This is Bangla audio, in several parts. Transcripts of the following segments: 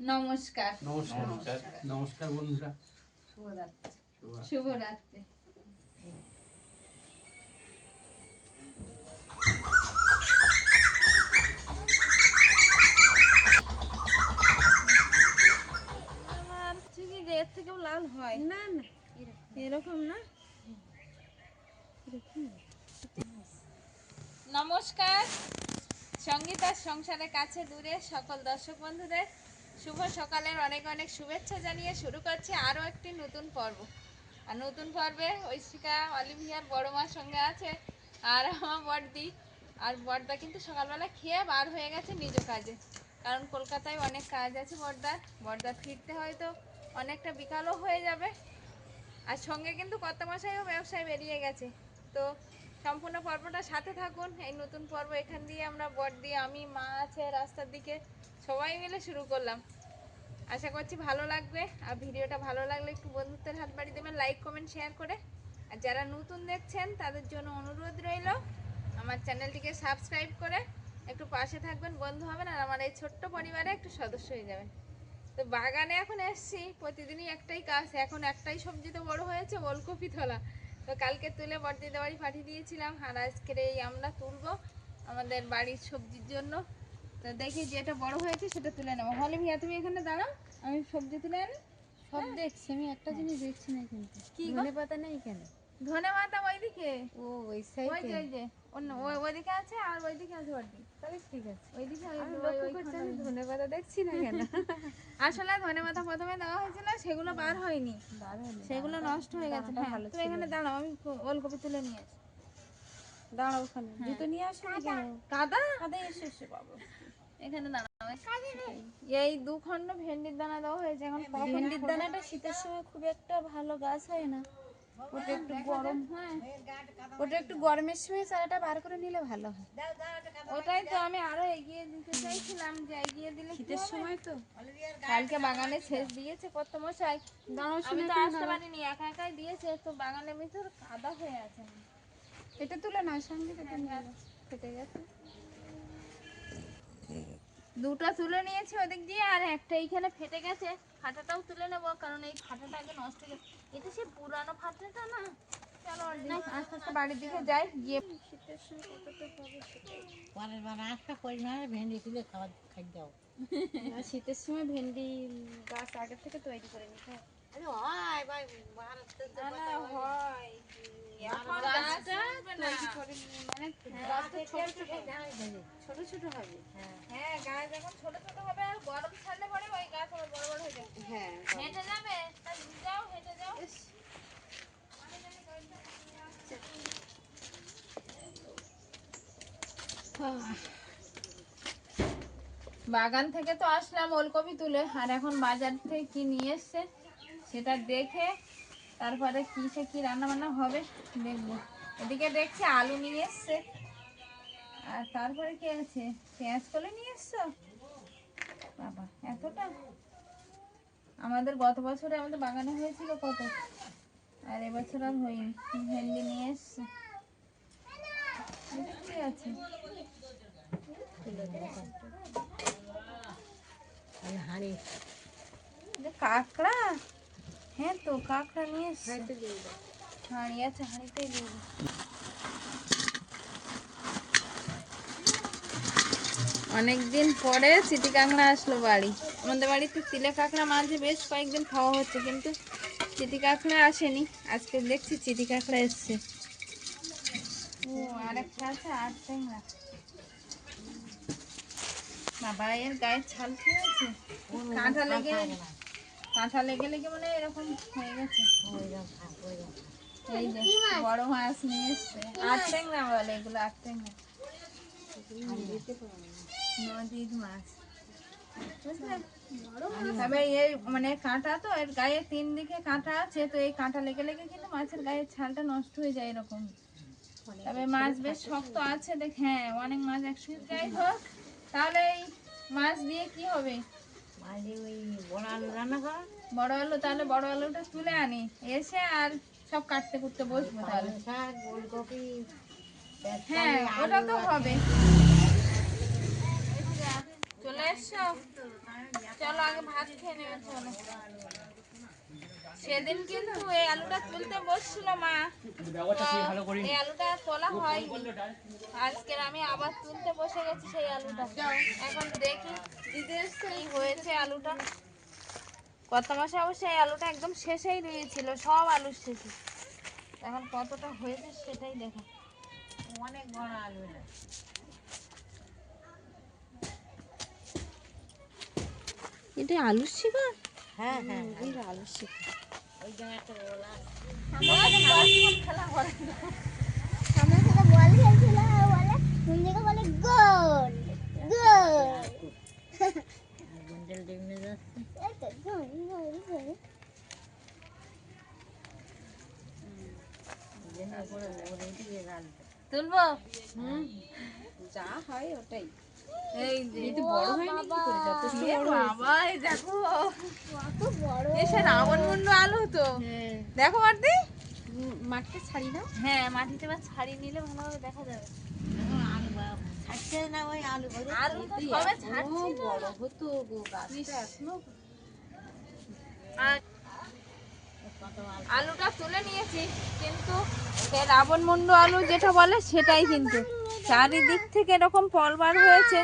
নমস্কার। নমস্কার। নমস্কার। বন্ধুরা। শুভরাত্রি। শুভ- শুভরাত্রি। এর থেকেও লাল হয়। না না। এরকম না। নমস্কার। সঙ্গীতার সংসারের কাছে দূরে সকল দর্শক বন্ধুদের শুভ সকালের অনেক অনেক শুভেচ্ছা জানিয়ে শুরু করছি আরও একটি নতুন পর্ব। আর নতুন পর্বে ঐশিকা অলিভিয়ার বড় মার সঙ্গে আছে, আর আমার বড়দি। আর বড়দা কিন্তু সকালবেলা খেয়ে বার হয়ে গেছে নিজ কাজে। কারণ কলকাতায় অনেক কাজ আছে বড়দার। বড়দার ফিরতে হয়তো অনেকটা বিকালও হয়ে যাবে। আর সঙ্গে কিন্তু কত মাসাইও ব্যবসায় বেরিয়ে গেছে। তো সম্পূর্ণ পর্বটা সাথে থাকুন। এই নতুন পর্ব এখান দিয়ে আমরা বট দিয়ে আমি, মা আছে রাস্তার দিকে সবাই মিলে শুরু করলাম। আশা করছি ভালো লাগবে। আর ভিডিওটা ভালো লাগলে একটু বন্ধুত্বের হাত বাড়ি দেবেন লাইক কমেন্ট শেয়ার করে। আর যারা নতুন দেখছেন, তাদের জন্য অনুরোধ রইল, আমার চ্যানেলটিকে সাবস্ক্রাইব করে একটু পাশে থাকবেন, বন্ধু হবেন, আর আমার এই ছোট্ট পরিবারে একটু সদস্য হয়ে যাবেন। তো বাগানে এখন এসছি, প্রতিদিনই একটাই কাজ, এখন একটাই সবজি তো বড় হয়েছে ওলকপি তোলা। তো কালকে তুলে বর্দিতে বাড়ি পাঠিয়ে দিয়েছিলাম, আর আজকের এই আমরা তুলবো আমাদের বাড়ির সবজির জন্য। তো দেখি যেটা বড় হয়েছে সেটা তুলে নেব। হলে ভিয়া তুমি এখানে দাঁড়াও আমি সবজি তুলে আনি। সব দেখছি আমি একটা জিনিস দেখছি না কিন্তু। কি ধনে পাতা নেই কেন ধনে পাতা ওইদিকে? ও ওই সাইডে যে ওই যে অন্য ওই ওইদিকে আছে আর ওইদিকে আছে বর্দি তাহলে ঠিক আছে। ওইদিকে ওই- আমি লক্ষ্য করছি আমি ধনে পাতা দেখছি না কেন? আসলে ধনে পাতা প্রথমে দেওয়া হয়েছিল সেগুলো বার হয়নি। সেগুলো নষ্ট হয়ে গেছে। হ্যাঁ ভালো তুমি এখানে দাঁড়াও আমি ওলকপি তুলে নিয়ে আসি। দাঁড়াও ওখানে। জুতো নিয়ে আসো কেন? কাদা? কাদা এসে এসে বাবা এখানে দাঁড়াও এই দু খণ্ড ভেন্ডির দানা দেওয়া হয়েছে। এখন ভেন্ডির দানাটা শীতের সময় খুব একটা ভালো গাছ হয় না। ওটা একটু গরম হ্যাঁ। ওটা একটু গরমের সময় চারাটা বার করে নিলে ভালো হয়। ওটাই তো আমি আরও এগিয়ে দিতে চাইছিলাম যে এগিয়ে দিলে শীতের সময় তো। কালকে বাগানে শেষ দিয়েছে কত মশাই আমি তো আসতে পারিনি একা একাই দিয়েছে তো বাগানের ভিতর কাদা হয়ে আছে। এটা তুলে না সঙ্গে। কেটে গেছে। দুটো তুলে নিয়েছি ওদিক দিয়ে আর একটা এইখানে ফেটে গেছে। ফাটাটাও তুলে নেব কারণ এই ফাটাটা আগে নষ্ট হয়ে গেছে। এটা সে পুরানো ফাটাটা না? চলো না আস্তে আস্তে বাড়ির দিকে যাই গিয়ে। পরের বার আসবে পরিমাণে ভেন্ডি তুলে খাওয়া খাই দাও। আর শীতের সময় ভেন্ডি গাছ আগে থেকে তৈরি করে নিতে হয় আরে হয়। হয় গাছ হবে আর গরম ছাড়লে পরে ওই গাছ বাগান থেকে তো আসলাম ওলকপি তুলে, আর এখন বাজার থেকে কি নিয়ে এসছে সেটা দেখে তারপরে কি সে কি রান্না বান্না হবে দেখব। এদিকে দেখছি আলু নিয়ে এসছে। আর তারপরে কি আছে? পেঁয়াজ কলে নিয়ে এসছো? বাবা এতটা? আমাদের গত বছরে আমাদের বাগানে হয়েছিল কত? আর এবছর আর হয়নি। ভেন্ডি নিয়ে এসছে। কি আছে? কাঁকড়া? হ্যাঁ তো কাঁকড়া নিয়ে এসছে হাঁড়ি আছে হাঁড়িতেই দিয়ে অনেকদিন পরে চিটি কাঁকড়া আসলো বাড়ি। আমাদের বাড়িতে তিলে কাঁকড়া মাঝে বেশ কয়েকদিন খাওয়া হচ্ছে কিন্তু চিটি কাঁকড়া আসেনি। আজকে দেখছি চিটি কাঁকড়া এসছে। ও আরেকটা আছে আর ট্যাংরা বাবা এর গায়ের ছাল আছে কাঁটা লেগে কাঁটা লেগে লেগে মানে এরকম হয়ে গেছে। বড় মাছ নদীর মাছ। তবে মানে কাঁটা তো, এর গায়ে কাঁটা আছে, তো এই কাঁটা লেগে লেগে কিন্তু মাছের গায়ের ছালটা নষ্ট হয়ে যায় এরকম। তবে মাছ বেশ শক্ত আছে, দেখ হ্যাঁ অনেক মাছ একসঙ্গে, যাই হোক, তাহলে এই মাছ দিয়ে কি হবে? বড় আলু তাহলে বড় আলুটা তুলে আনি। এসে আর সব কাটতে কুটতে বসবো তাহলে। হ্যাঁ ওটা তো হবে। চলে এসছো চলো আগে ভাত খেয়ে নেবে চলো সেদিন কিন্তু এই আলুটা তুলতে বসছিল মা। এই আলুটা তোলা হয়নি। আজকের আমি আবার তুলতে বসে গেছি সেই আলুটা। এখন দেখি কি হয়েছে আলুটা। কত মাসে অবশ্যই এই আলুটা একদম শেষেই রয়েছিল সব আলু শেষে। এখন কতটা হয়েছে সেটাই দেখো। অনেক বড় আলু এটা। এটা আলুর শিকড় হ্যাঁ হ্যাঁ আলু শিখি তুলবো? যা হয় ওটাই। এই যে বড় হয়নি? কি করে যথেষ্ট এ বাবা এই দেখো। কত বড়। এসে রাবণ মুন্ডু আলু তো। দেখো মারদি মাঠটা ছাড়ি দাও হ্যাঁ মাটিতে বা ছাড়িয়ে নিলে ভালোভাবে দেখা যাবে। ছাড়ছে না ওই আলু আলু তো সবে ছাড়ছি বড় হতো গো গাছটা এখনও। আর আলুটা তুলে নিয়েছি কিন্তু সে রাবণ মুন্ডু আলু যেটা বলে সেটাই কিন্তু। চারিদিক থেকে এরকম ফল বার হয়েছে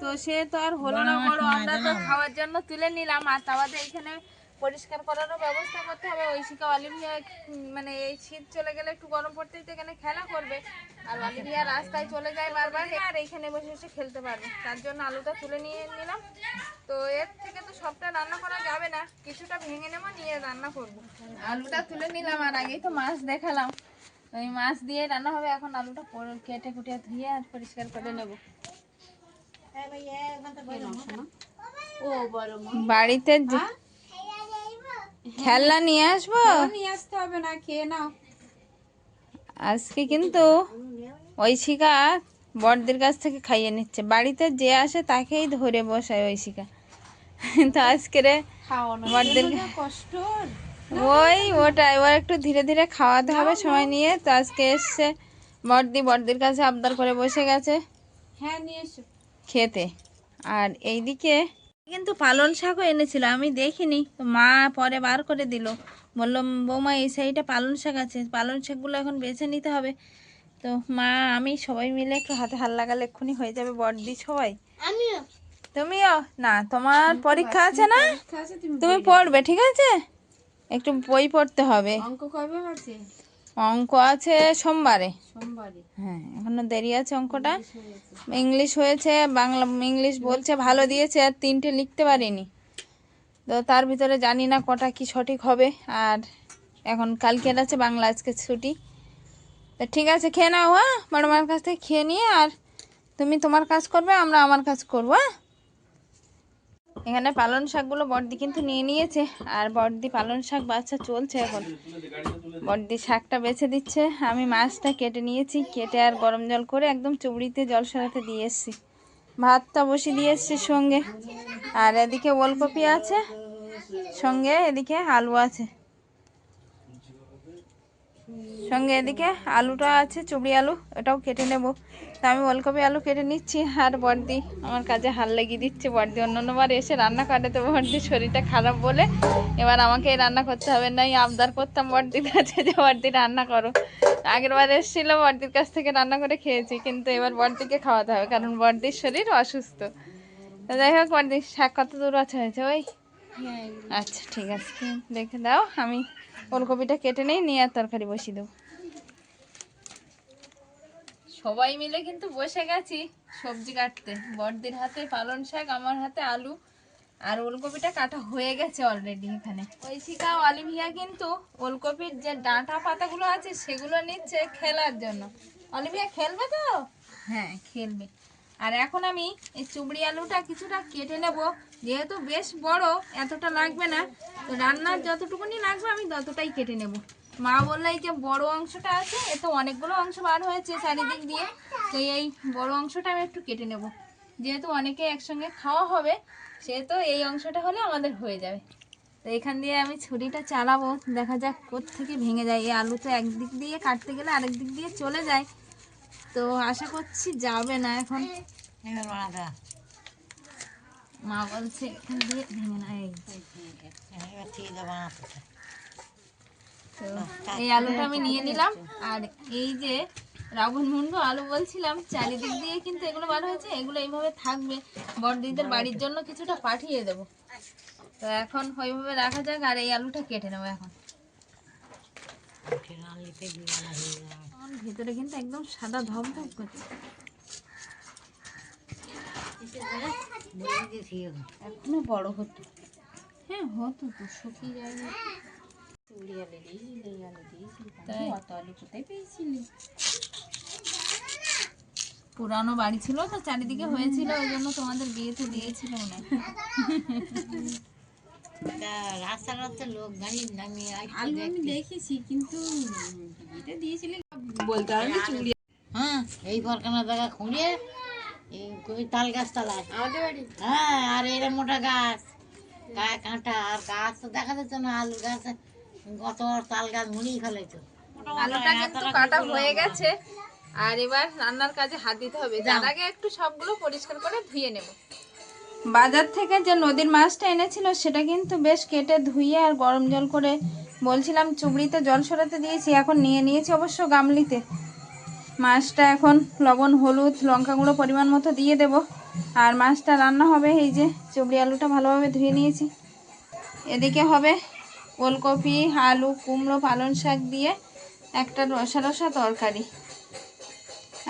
তো সে তো আর হলো না। বড় আমরা তো খাওয়ার জন্য তুলে নিলাম আর তাবাদে এখানে পরিষ্কার করারও ব্যবস্থা করতে হবে। ঐশিকা অলিভিয়া মানে এই শীত চলে গেলে একটু গরম পড়তেই তো এখানে খেলা করবে। আর অলিভিয়া রাস্তায় চলে যায় বারবার আর এইখানে বসে বসে খেলতে পারবে। তার জন্য আলুটা তুলে নিয়ে নিলাম। তো এর থেকে তো সবটা রান্না করা যাবে না। কিছুটা ভেঙে নেব নিয়ে রান্না করব। আলুটা তুলে নিলাম আর আগেই তো মাছ দেখালাম। ওই মাছ দিয়ে রান্না হবে। এখন আলুটা কেটে কুটে ধুয়ে আর পরিষ্কার করে নেব। হ্যাঁ বলো ও বাড়িতে যে- খেলনা নিয়ে আসব? নিয়ে আসতে হবে না খেয়ে নাও। আজকে কিন্তু ঐশিকা বড়দের কাছ থেকে খাইয়ে নিচ্ছে। বাড়িতে যে আসে তাকেই ধরে বসায় ঐশিকা। তো আজকে রে বড়দের কষ্ট? ওই ওটা এবার একটু ধীরে ধীরে খাওয়াতে হবে সময় নিয়ে। তো আজকে এসছে বড়দি। বড়দির কাছে আবদার করে বসে গেছে। হ্যাঁ নিয়ে এসো। খেতে। আর এইদিকে কিন্তু পালন শাকও এনেছিল আমি দেখিনি। তো মা পরে বার করে দিল। বললাম বৌমা এই সাইডে পালন শাক আছে পালন শাকগুলো এখন বেছে নিতে হবে। তো মা আমি সবাই মিলে একটু হাতে হাত লাগালে এক্ষুনি হয়ে যাবে বড়দি সবাই। তুমিও? না তোমার পরীক্ষা আছে না? তুমি পড়বে ঠিক আছে? একটু বই পড়তে হবে। অঙ্ক কবে আছে? অঙ্ক আছে সোমবারে। সোমবারে হ্যাঁ এখনও দেরি আছে অঙ্কটা। ইংলিশ হয়েছে, বাংলা, ইংলিশ বলছে, ভালো দিয়েছে, আর তিনটে লিখতে পারিনি। তো তার ভিতরে জানি না কটা কি সঠিক হবে, আর এখন কালকের আছে, বাংলা আজকে ছুটি। তো ঠিক আছে, খেয়ে নাও হ্যাঁ? বড় মার কাছ থেকে খেয়ে নিয়ে, আর তুমি তোমার কাজ করবে, আমরা আমার কাজ করব হ্যাঁ? এখানে পালন শাকগুলো বর্দি কিন্তু নিয়ে নিয়েছে, আর বর্দি পালন শাক বাচ্চা চলছে এখন। বর্দি শাকটা বেছে দিচ্ছে। আমি মাছটা কেটে নিয়েছি, কেটে আর গরম জল করে একদম চুবড়িতে জল সরাতে দিয়ে এসছি। ভাতটা বসিয়ে দিয়ে এসছি সঙ্গে। আর এদিকে ওলকপি আছে, সঙ্গে এদিকে আলু আছে। সঙ্গে এদিকে আলুটা আছে চুবড়ি আলু ওটাও কেটে নেব। তা আমি ওলকপি আলু কেটে নিচ্ছি আর বর্দি আমার কাজে হাল লাগিয়ে দিচ্ছে। বর্দি অন্য অন্যবার এসে রান্না করে তো বর্দির শরীরটা খারাপ বলে। এবার আমাকে রান্না করতে হবে নাই আবদার করতাম বর্দির কাছে যে বর্দি রান্না করো। আগের বার এসেছিল বর্দির কাছ থেকে রান্না করে খেয়েছি কিন্তু এবার বর্দিকে খাওয়াতে হবে কারণ বর্দির শরীর অসুস্থ। তো যাই হোক বর্দি শাক কত দূর আছে হয়েছে ওই? আচ্ছা ঠিক আছে দেখে দাও আমি ওলকপিটা কেটে নেই নিয়ে আর তরকারি বসিয়ে দেবো। সবাই মিলে কিন্তু বসে গেছি সবজি কাটতে। বড়দির হাতে পালন শাক আমার হাতে আলু। আর ওলকপিটা কাটা হয়ে গেছে অলরেডি এখানে। ঐশিকা অলিভিয়া কিন্তু ওলকপির যে ডাঁটা পাতাগুলো আছে সেগুলো নিচ্ছে খেলার জন্য। অলিভিয়া খেলবে তো? হ্যাঁ খেলবে। আর এখন আমি এই চুবড়ি আলুটা কিছুটা কেটে নেব। যেহেতু বেশ বড়, এতটা লাগবে না। তো রান্নার যতটুকুনি লাগবে আমি ততটাই কেটে নেব। মা বলল, এই যে বড় অংশটা আছে এতে অনেকগুলো অংশ বার হয়েছে চারিদিক দিয়ে। তো এই বড় অংশটা আমি একটু কেটে নেব। যেহেতু অনেকে একসঙ্গে খাওয়া হবে সেহেতু এই অংশটা হলে আমাদের হয়ে যাবে। তো এখান দিয়ে আমি ছুরিটা চালাবো। দেখা যাক থেকে ভেঙে যায়। এই আলু তো একদিক দিয়ে কাটতে গেলে আরেক দিক দিয়ে চলে যায়। তো আশা করছি যাবে না এখন। মা বলছে এখান দিয়ে ভেঙে না এই আলুটা আমি নিয়ে নিলাম। আর এই যে রাবণ মুন্ড আলু বলছিলাম চারিদিক দিয়ে কিন্তু এগুলো বার হয়েছে এগুলো এইভাবে থাকবে। বড়দিদের বাড়ির জন্য কিছুটা পাঠিয়ে দেবো। তো এখন ওইভাবে রাখা যাক আর এই আলুটা কেটে নেব এখন রান্নিতে দিয়ে আনা হয়ে যাবে আমার ভেতরে কিন্তু একদম সাদা ধপধপ করছে। এখন। বড় হতো। হ্যাঁ হতো তো, শুকিয়ে যায় পুরানো বাড়ি ছিল তো, চারিদিকে হয়েছিল, ওই জন্য তোমাদের বিয়েতে দিয়েছিল মনে রাস্তা রাস্তা লোক গাড়ি নামিয়ে আলু আমি দেখেছি কিন্তু বিয়েতে দিয়েছিলি বলতে হবে চুড়ি। হ্যাঁ এই ফরকানা জায়গা খুঁড়িয়ে এই তাল গাছ তালায় আমাদের বাড়ি। হ্যাঁ আর এরা মোটা গাছ গায়ে কাঁটা আর গাছ তো দেখা যাচ্ছে না আলু গাছ গত তাল গাছ মুড়িয়ে ফেলেছো। আলুটা কিন্তু কাটা হয়ে গেছে আর এবার রান্নার কাজে হাত দিতে হবে। তার আগে একটু সবগুলো পরিষ্কার করে ধুয়ে নেব। বাজার থেকে যে নদীর মাছটা এনেছিল, সেটা কিন্তু বেশ কেটে ধুয়ে আর গরম জল করে বলছিলাম চুবড়িতে জল সরাতে দিয়েছি, এখন নিয়ে নিয়েছি অবশ্য গামলিতে। মাছটা এখন লবণ, হলুদ, লঙ্কা গুঁড়ো পরিমাণ মতো দিয়ে দেব। আর মাছটা রান্না হবে, এই যে চুবড়ি আলুটা ভালোভাবে ধুয়ে নিয়েছি। এদিকে হবে ওলকপি, আলু, কুমড়ো, পালং শাক দিয়ে একটা রসা রসা তরকারি।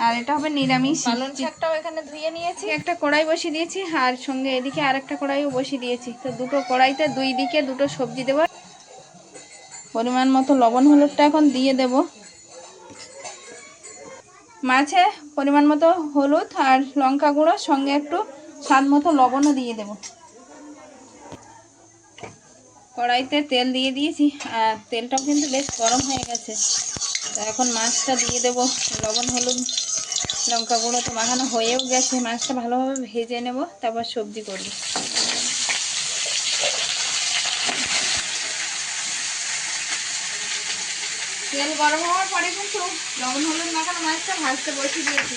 আর এটা হবে নিরামিষ। পালং শাকটাও এখানে ধুয়ে নিয়েছি। একটা কড়াই বসিয়ে দিয়েছি আর সঙ্গে এদিকে আর একটা কড়াইও বসিয়ে দিয়েছি। তো দুটো কড়াইতে দুই দিকে দুটো সবজি দেবো। পরিমাণ মতো লবণ হলুদটা এখন দিয়ে দেব। মাছে পরিমাণ মতো হলুদ আর লঙ্কা গুঁড়ো সঙ্গে একটু স্বাদ মতো লবণও দিয়ে দেব। কড়াইতে তেল দিয়ে দিয়েছি আর তেলটাও কিন্তু বেশ গরম হয়ে গেছে। তো এখন মাছটা দিয়ে দেব লবণ হলুদ। লঙ্কা গুঁড়ো তো মাখানো হয়েও গেছে, মাছটা ভালোভাবে ভেজে নেব, তারপর সবজি করব। তেল গরম হওয়ার পরে কিন্তু লবণ, হলুদ মাখানো মাছটা ভাজতে বসিয়ে দিয়েছি।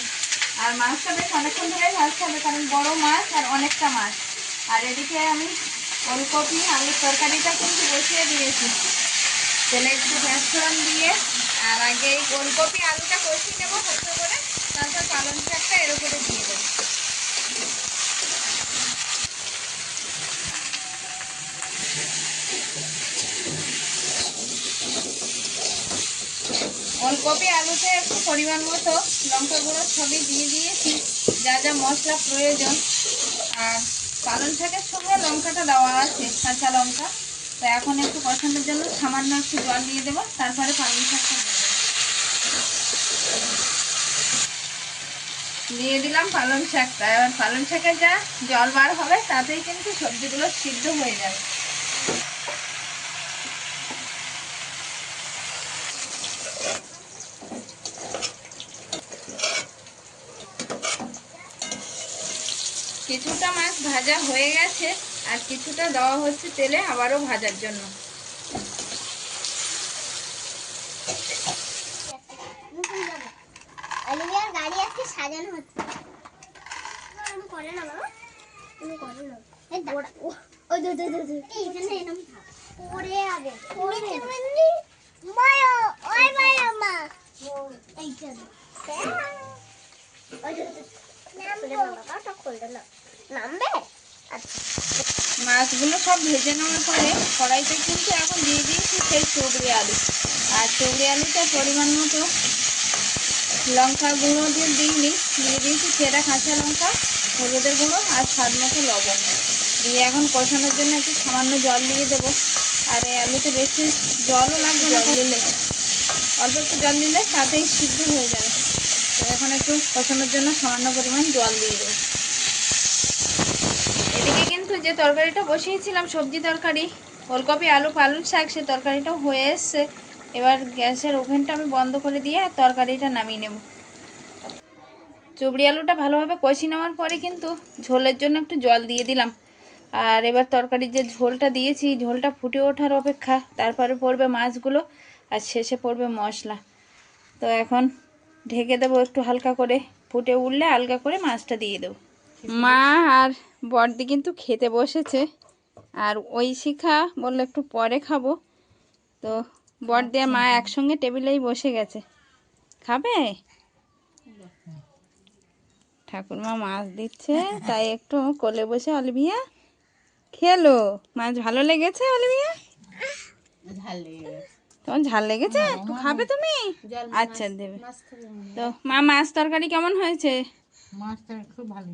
আর মাছটা বেশ অনেকক্ষণ ধরে ভাজতে হবে, কারণ বড় মাছ আর অনেকটা মাছ। আর এদিকে আমি ওলকপি, আলুর তরকারিটা কিন্তু বসিয়ে দিয়েছি। তেলে একটু ফোড়ন দিয়ে, আর আগে ওলকপি, আলুটা কষিয়ে নেব করে এর দিয়ে দেবো ওলকপি, আলুতে একটু পরিমাণ মতো লঙ্কা গুঁড়ো সবই দিয়ে দিয়েছি। যা যা মশলা প্রয়োজন। আর পালং শাকের সঙ্গে লঙ্কাটা দেওয়া আছে, কাঁচা লঙ্কা। তো এখন একটু পছন্দের জন্য সামান্য একটু জল দিয়ে দেবো, তারপরে পালং শাকটা দিয়ে দিলাম পালং শাকটা। এবার পালং শাকের যা জল বার হবে, তাতেই কিন্তু সবজিগুলো সিদ্ধ হয়ে যাবে। কিছুটা মাছ ভাজা হয়ে গেছে, আর কিছুটা দেওয়া হচ্ছে তেলে, আবারও ভাজার জন্য অলিভিয়ার গাড়ি আজকে সাজানো হচ্ছে আমি করে না বাবা তুমি করো না এই দৌড়া ও ও দো দো দো দো এইখানে এরকম থাক পড়ে যাবে পড়ে যাবে মায়ো ওই মায়ো মা এইটা দো ওই দো দো নামবে বাবা তো খুলবে না নামবে আচ্ছা মাছগুলো সব ভেজে নেওয়ার পরে কড়াইতে কিন্তু এখন দিয়ে দিয়েছি সেই চুবড়ি আলু। আর চুবড়ি আলুতে পরিমাণ মতো লঙ্কা গুঁড়ো দিয়ে দিইনি, দিয়ে দিয়েছি সেটা কাঁচা লঙ্কা, হলুদের গুঁড়ো আর স্বাদ মতো লবণ। দিয়ে এখন কষানোর জন্য একটু সামান্য জল দিয়ে দেবো। আর এই আলুতে বেশি জলও লাগবে না দিলে। অল্প একটু জল দিলে তাতেই সিদ্ধ হয়ে যাবে। তো এখন একটু কষানোর জন্য সামান্য পরিমাণ জল দিয়ে দেবো। যে তরকারিটা বসিয়েছিলাম, সবজি তরকারি, ওলকপি, আলু, পালং শাক, সে তরকারিটাও হয়ে এসছে। এবার গ্যাসের ওভেনটা আমি বন্ধ করে দিয়ে আর তরকারিটা নামিয়ে নেব। চুবড়ি আলুটা ভালোভাবে কষি নেওয়ার পরে কিন্তু ঝোলের জন্য একটু জল দিয়ে দিলাম। আর এবার তরকারির যে ঝোলটা দিয়েছি, ঝোলটা ফুটে ওঠার অপেক্ষা, তারপরে পড়বে মাছগুলো, আর শেষে পড়বে মশলা। তো এখন ঢেকে দেবো একটু হালকা করে, ফুটে উঠলে হালকা করে মাছটা দিয়ে দেবো। মা, আর বড়দি কিন্তু খেতে বসেছে। আর ওই শিখা বলল একটু পরে খাব। তো বড়দি আর মা একসঙ্গে টেবিলেই বসে গেছে। খাবে? ঠাকুরমা মাছ দিচ্ছে তাই একটু কোলে বসে অলিভিয়া খেলো। মাছ ভালো লেগেছে অলিভিয়া? তোমার ঝাল লেগেছে? একটু খাবে তুমি? আচ্ছা দেবে। তো মা মাছ তরকারি কেমন হয়েছে? মাছটা খুব ভালো।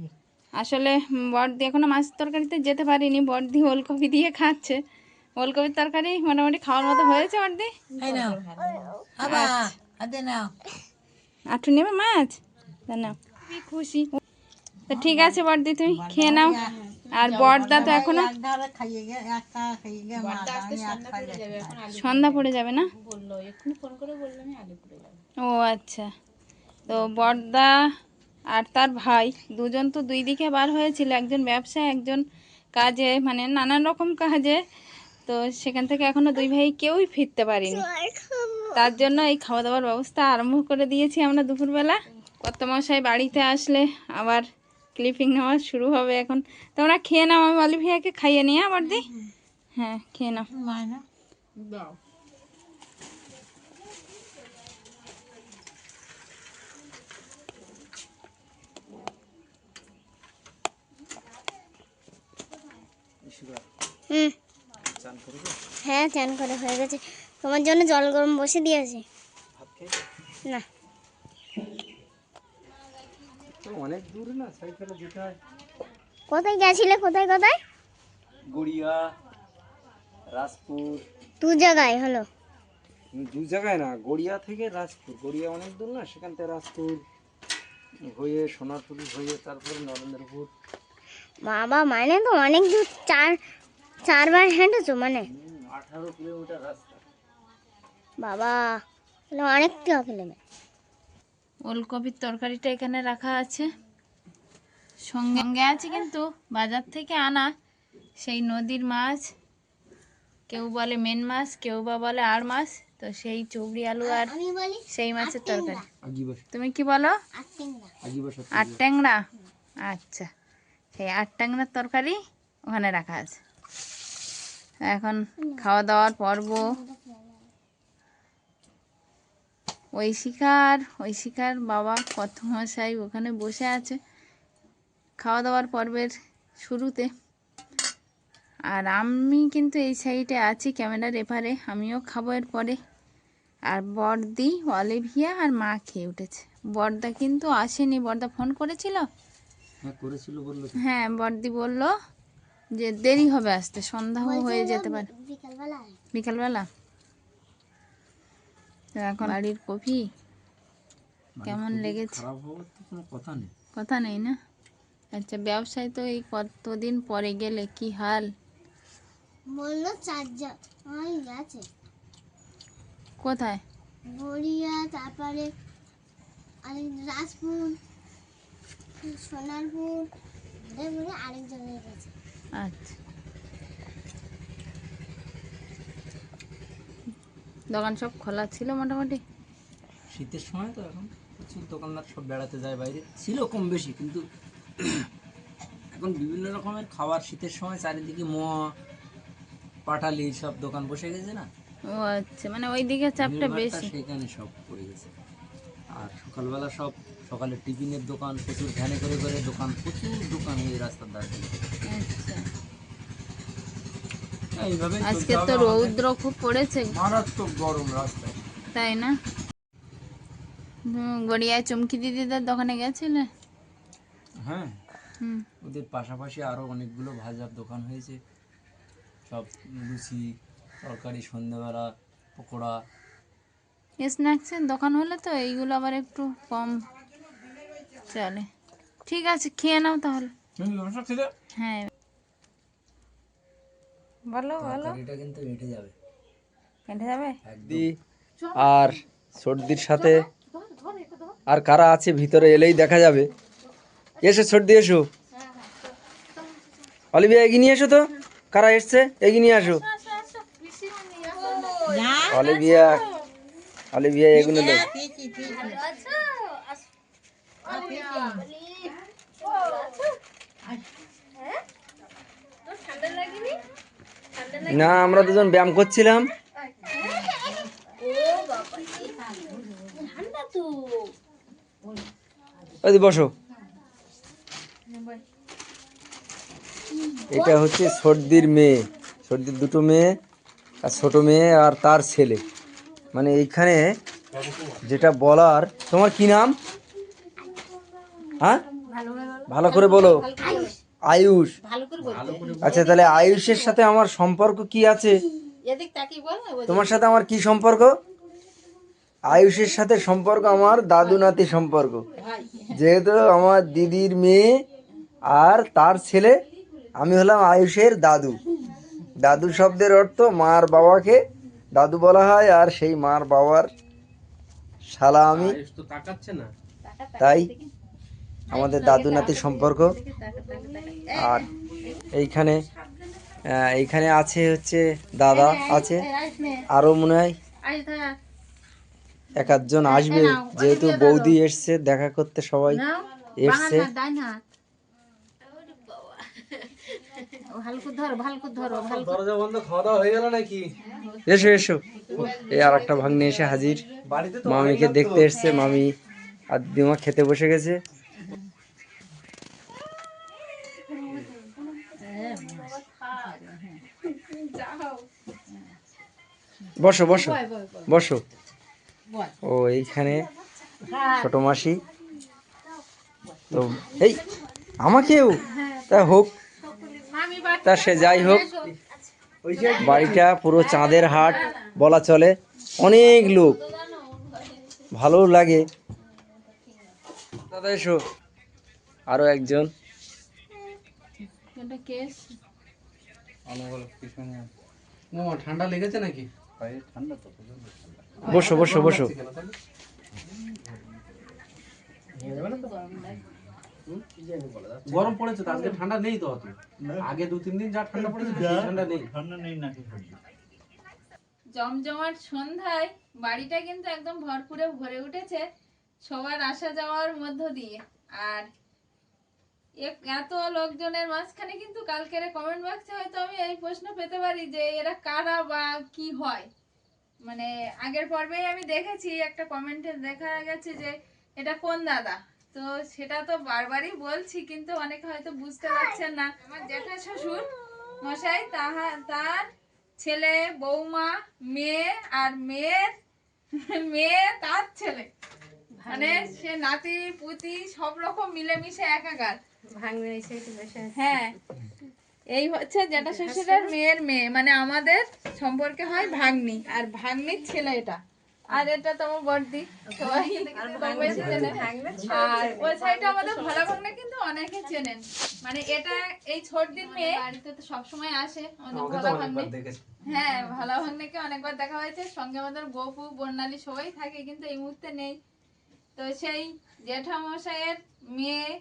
আসলে বড়দি এখনও মাছ তরকারিতে যেতে পারিনি। বড়দি ওলকপি দিয়ে খাচ্ছে। ওলকপির তরকারি মোটামুটি খাওয়ার মতো হয়েছে বড়দি? আটু নেবে মাছ? খুবই খুশি। তো ঠিক আছে বড়দি তুমি খেয়ে নাও। আর বড়দা তো এখনও সন্ধ্যা পড়ে যাবে না? ও আচ্ছা। তো বড়দা আর তার ভাই দুজন তো দুই দিকে বার হয়েছিল একজন ব্যবসায় একজন কাজে মানে নানান রকম কাজে। তো সেখান থেকে এখনও দুই ভাই কেউই ফিরতে পারিনি। তার জন্য এই খাওয়া দাওয়ার ব্যবস্থা আরম্ভ করে দিয়েছি আমরা দুপুরবেলা। কত মশাই বাড়িতে আসলে আবার ক্লিপিং নেওয়া শুরু হবে এখন। তোমরা খেয়ে নাও আমি অলি ভাইয়াকে খাইয়ে নিয়ে আবার দি। হ্যাঁ খেয়ে নাও। মায়না হুম হ্যাঁ চান করে হয়ে গেছে। তোমার জন্য জল গরম বসে দিয়েছি। না। অনেক দূর না সাইকেলে যেতে হয়। কোথায় গেছিলে? কোথায় কোথায়? গড়িয়া রাজপুর। দু জায়গায় হলো। দু জায়গায় না গড়িয়া থেকে রাজপুর। গড়িয়া অনেক দূর না সেখান থেকে রাজপুর হয়ে সোনারপুর হয়ে তারপরে নরেন্দ্রপুর। বাবা মানে তো অনেক দূর চার চারবার হেঁটেছো? মানে? আঠারো কিলোমিটার রাস্তা। বাবা তাহলে অনেকটা কিলোমিটার ওলকপির তরকারিটা এখানে রাখা আছে। সঙ্গে সঙ্গে আছে কিন্তু বাজার থেকে আনা। সেই নদীর মাছ কেউ বলে মেন মাছ কেউ বা বলে আর মাছ তো সেই চৌড়ি আলু আর সেই মাছের তরকারি। তুমি কি বলো? আট ট্যাংরা আচ্ছা। সেই আট ট্যাংরার তরকারি ওখানে রাখা আছে। এখন খাওয়া দাওয়ার পর্ব। ওই শিকার ওই শিকার বাবা কত মশাই ওখানে বসে আছে খাওয়া দাওয়ার পর্বের শুরুতে। আর আমি কিন্তু এই সাইডে আছি ক্যামেরার এপারে আমিও খাব এর পরে আর বর্দি অলিভিয়া আর মা খেয়ে উঠেছে। বর্দা কিন্তু আসেনি বর্দা ফোন করেছিল? হ্যাঁ হ্যাঁ বর্দি বলল যে দেরি হবে আসতে সন্ধ্যাও হয়ে যেতে পারে। বিকালবেলা? এখন বাড়ির কফি কেমন লেগেছে? কথা নেই। না? আচ্ছা ব্যবসায় তো এই কতদিন পরে গেলে কি হাল? বলল কোথায়? গড়িয়া তারপরে আরেক রাজপুর সোনারপুর আরেকজনের গেছে আচ্ছা। দোকান সব খোলা ছিল মোটামুটি? শীতের সময় তো এখন প্রচুর দোকানদার সব বেড়াতে যায় বাইরে ছিল কম বেশি কিন্তু এখন বিভিন্ন রকমের খাবার শীতের সময় চারিদিকে মোয়া পাটালি সব দোকান বসে গেছে না? ও আচ্ছা মানে ওইদিকে চাপটা বেশি। সেখানে সব পড়ে গেছে। আর সকালবেলা সব সকালে টিফিনের দোকান প্রচুর ভ্যানে করে করে দোকান প্রচুর দোকান এই রাস্তার ধারে। আচ্ছা। আজকে তো রৌদ্র খুব পড়েছে। মারাত্মক গরম রাস্তায়। তাই না? গড়িয়ায় চুমকি দিদিদের দোকানে গেছিলে? হ্যাঁ। ওদের পাশাপাশি আরও অনেকগুলো ভাজার দোকান হয়েছে। সব লুচি তরকারি সন্ধ্যাবেলা পকোড়া। স্ন্যাক্সের দোকান হলে তো এইগুলো আবার একটু কম চলে। ঠিক আছে খেয়ে নাও তাহলে। হ্যাঁ। বলো বলো। কিন্তু হেঁটে যাবে। কেটে যাবে? আর সর্দির সাথে আর কারা আছে ভিতরে এলেই দেখা যাবে। এসে সর্দি এসো। অলিভিয়া এগিয়ে নিয়ে এসো তো। কারা এসছে? এগিয়ে নিয়ে আসো। অলিভিয়া অলিভিয়া এগুলো লোক পিছি পিছি ঠান্ডা লাগেনি ঠান্ডা লাগে না, আমরা দুজন ব্যায়াম করছিলাম। বসো। এটা হচ্ছে সর্দির মেয়ে। সর্দির দুটো মেয়ে, আর ছোট মেয়ে আর তার ছেলে। মানে এইখানে যেটা বলার, তোমার কি নাম? হ্যাঁ? ভালো করে বলো। আয়ুষ। আচ্ছা তাহলে আয়ুষের সাথে আমার সম্পর্ক কি আছে? তোমার সাথে আমার কি সম্পর্ক? আয়ুষের সাথে সম্পর্ক আমার দাদু নাতি সম্পর্ক। যেহেতু আমার দিদির মেয়ে আর তার ছেলে আমি হলাম আয়ুষের দাদু। দাদু শব্দের অর্থ মার বাবাকে দাদু বলা হয় আর সেই মার বাবার শালা আমি। তাই আমাদের দাদু নাতির সম্পর্ক। আর এইখানে এইখানে আছে হচ্ছে দাদা আছে। আরও মনে হয় এক আধজন আসবে। যেহেতু বৌদি এসছে দেখা করতে সবাই এসছে। ভালো করে ধরো ভালো করে ধরো ভালো দরজা বন্ধ খাওয়া দাওয়া গেল নাকি? এসো এসো। এই আর একটা ভাগ্নে এসে হাজির। মামিকে দেখতে এসছে মামি। আর দিমা খেতে বসে গেছে। বসো বসো। বসো। ও এইখানে ছোট মাসি। তো এই আমাকেও? তা হোক। তা সে যাই হোক। বাড়িটা পুরো চাঁদের হাট বলা চলে। অনেক লোক। ভালো লাগে। দাদা এসো। আরও একজন। ঠান্ডা লেগেছে নাকি? বসো বসো বসো। গরম পড়েছে তো আজকে ঠান্ডা নেই তো আগে দু তিন দিন যা ঠান্ডা পড়েছে সেই ঠান্ডা নেই। জমজমাট সন্ধ্যায় বাড়িটা কিন্তু একদম ভরপুরে ভরে উঠেছে সবার আসা যাওয়ার মধ্য দিয়ে। আর এত লোকজনের মাঝখানে কিন্তু কালকের কমেন্ট বক্সে হয়তো আমি এই প্রশ্ন পেতে পারি যে এরা কারা বা কি হয়। মানে আগের পর্বেই আমি দেখেছি একটা কমেন্টে দেখা গেছে যে এটা কোন দাদা? তো সেটা তো বারবারই বলছি কিন্তু অনেকে হয়তো বুঝতে পারছেন না। আমার জ্যাঠা শ্বশুর মশাই তাহা তার ছেলে বৌমা মেয়ে আর মেয়ের মেয়ে তার ছেলে। মানে সে নাতি পুতি সব রকম মিলেমিশে একাকার। হ্যাঁ এই হচ্ছে যেটা শ্বশুরের মেয়ের মেয়ে মানে আমাদের সম্পর্কে হয় ভাগ্নি আর ভাগ্নির ছেলে এটা। আর এটা তোমার বর্দি। আর ওই আমাদের ভোলা ভাগ্নে কিন্তু অনেকে চেনেন। মানে এটা এই ছোট দিন মেয়ে বাড়িতে তো সবসময় আসে আমাদের ভাগ্নে। হ্যাঁ ভালো ভাগ্নেকে অনেকবার দেখা হয়েছে। সঙ্গে আমাদের গোপু বর্ণালী সবাই থাকে কিন্তু এই মুহূর্তে নেই। তো সেই জেঠামশাইয়ের মেয়ে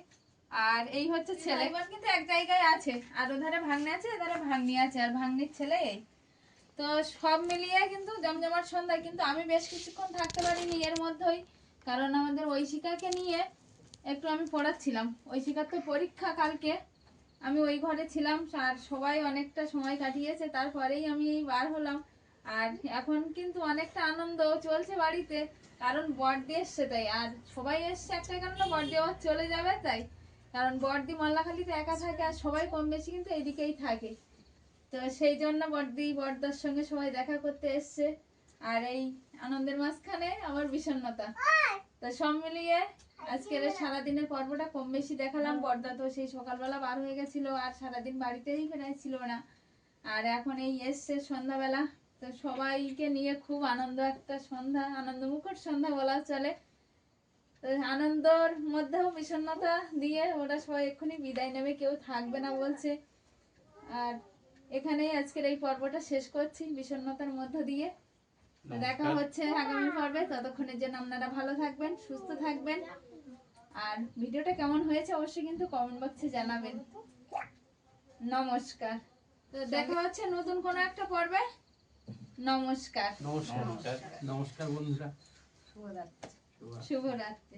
আর এই হচ্ছে ছেলে। কিন্তু এক জায়গায় আছে। আর ওধারে ভাগ্নে আছে এধারে ভাগ্নি আছে আর ভাগ্নির ছেলে এই। তো সব মিলিয়ে কিন্তু জমজমাট সন্ধ্যা কিন্তু আমি বেশ কিছুক্ষণ থাকতে পারিনি এর মধ্যেই। কারণ আমাদের ঐশিকাকে নিয়ে একটু আমি পড়াচ্ছিলাম। ঐশিকার তো পরীক্ষা কালকে। আমি ওই ঘরে ছিলাম আর সবাই অনেকটা সময় কাটিয়েছে তারপরেই আমি এই বার হলাম। আর এখন কিন্তু অনেকটা আনন্দ চলছে বাড়িতে কারণ বর্দি এসছে তাই। আর সবাই এসছে একটা কারণে বর্দি আবার চলে যাবে তাই। কারণ বর্দি মল্লাখালীতে একা থাকে আর সবাই কম বেশি কিন্তু এদিকেই থাকে। তো সেই জন্য বর্দি বর্দার সঙ্গে সবাই দেখা করতে এসছে। আর এই আনন্দের মাঝখানে আমার বিষণ্ণতা। তো সব মিলিয়ে আজকের সারাদিনের পর্বটা কম বেশি দেখালাম। বর্দা তো সেই সকালবেলা বার হয়ে গেছিল আর সারাদিন বাড়িতেই ফেরাই ছিল না। আর এখন এই এসছে সন্ধ্যাবেলা। তো সবাইকে নিয়ে খুব আনন্দ, একটা সন্ধ্যা আনন্দ মুখর সন্ধ্যা বলা চলে। আনন্দর মধ্যেও বিষণ্ণতা দিয়ে ওরা সবাই এক্ষুনি বিদায় নেবে কেউ থাকবে না বলছে। আর এখানেই আজকের এই পর্বটা শেষ করছি বিষণ্ণতার মধ্য দিয়ে। দেখা হচ্ছে আগামী পর্বে ততক্ষণের জন্য আপনারা ভালো থাকবেন সুস্থ থাকবেন। আর ভিডিওটা কেমন হয়েছে অবশ্যই কিন্তু কমেন্ট বক্সে জানাবেন। নমস্কার। তো দেখা হচ্ছে নতুন কোনো একটা পর্বে। নমস্কার। নমস্কার। নমস্কার। বন্ধুরা। শুভরাত্রি